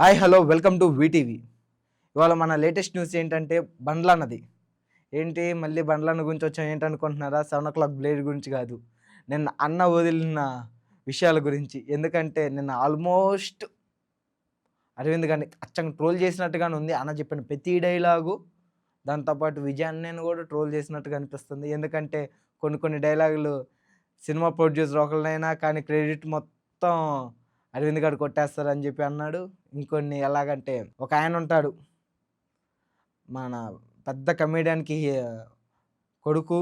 Hi hello welcome to VTV. ఇవాళ మన latest news ఏంటంటే బండ్ల అన్నది ఏంటి మళ్ళీ బండ్లన్న గురించి వచ్చాం ఏంటనుకుంటున్నారా? సెవెన్ ఓ క్లాక్ బ్లేడ్ గురించి కాదు. నిన్న అన్న వదిలిన విషయాల గురించి. ఎందుకంటే నిన్న ఆల్మోస్ట్ అరవింద్ గారిని అచ్చంగా ట్రోల్ చేసినట్టుగానే ఉంది. అన్న చెప్పిన ప్రతి డైలాగు. దాంతోపాటు విజయాన్ని కూడా ట్రోల్ చేసినట్టుగా అనిపిస్తుంది. ఎందుకంటే కొన్ని కొన్ని డైలాగులు సినిమా ప్రొడ్యూసర్ ఒకరినైనా కానీ క్రెడిట్ మొత్తం అరవింద్ గారు కొట్టేస్తారు అని చెప్పి అన్నాడు. ఇంకొన్ని ఎలాగంటే ఒక ఆయన ఉంటాడు. మన పెద్ద కమేడియన్కి కొడుకు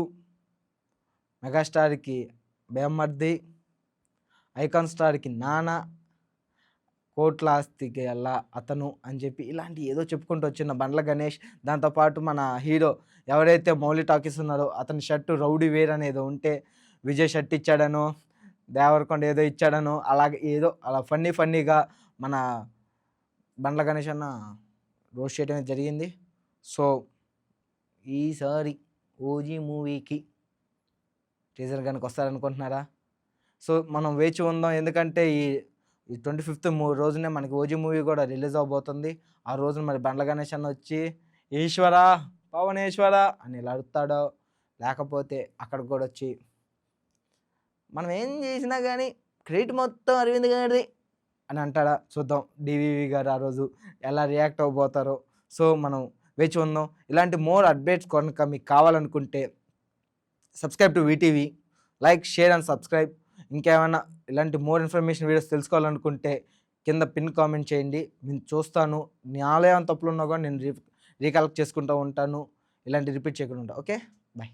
మెగాస్టార్కి బేమర్ది ఐకాన్ స్టార్కి నాన్న కోట్ల ఆస్తికి అలా అతను అని చెప్పి ఇలాంటి ఏదో చెప్పుకుంటూ వచ్చిన బండ్ల గణేష్. దాంతోపాటు మన హీరో ఎవరైతే మౌలి టాకీస్ ఉన్నారో అతని షర్టు రౌడీ వేర్ అనేది ఉంటే విజయ్ షర్ట్ ఇచ్చాడనో దేవరకొండ ఏదో ఇచ్చాడనో అలాగే ఏదో అలా ఫన్నీ ఫన్నీగా మన బండ్ల గణేష్ అన్న రోస్ట్ చేయడం అనేది జరిగింది. సో ఈసారి ఓజీ మూవీకి టీజర్ కనుక వస్తారనుకుంటున్నారా? సో మనం వేచి ఉందాం. ఎందుకంటే ఈ ఈ ట్వంటీ ఫిఫ్త్ రోజునే మనకి ఓజీ మూవీ కూడా రిలీజ్ అవబోతుంది. ఆ రోజున మరి బండ్ల గణేష్ అన్న వచ్చి ఈశ్వర పవనేశ్వర అని ఇలా అడుగుతాడో లేకపోతే అక్కడికి కూడా వచ్చి మనం ఏం చేసినా కానీ క్రెడిట్ మొత్తం అరవింద్ గారిది అని అంటాడా? చూద్దాం. డివివి గారు ఆ రోజు ఎలా రియాక్ట్ అవ్వబోతారో సో మనం వేచి ఉందాం. ఇలాంటి మోర్ అప్డేట్స్ కనుక మీకు కావాలనుకుంటే subscribe to VTV. Like share and subscribe. ఇంకేమైనా ఇలాంటి మోర్ ఇన్ఫర్మేషన్ వీడియోస్ తెలుసుకోవాలనుకుంటే కింద పిన్ కామెంట్ చేయండి. నేను చూస్తాను. నీ ఆలయం తప్పులు ఉన్నా కూడా నేను రీ రీకలెక్ట్ చేసుకుంటూ ఉంటాను. ఇలాంటి రిపీట్ చేయకుండా ఉంటా. ఓకే? బాయ్.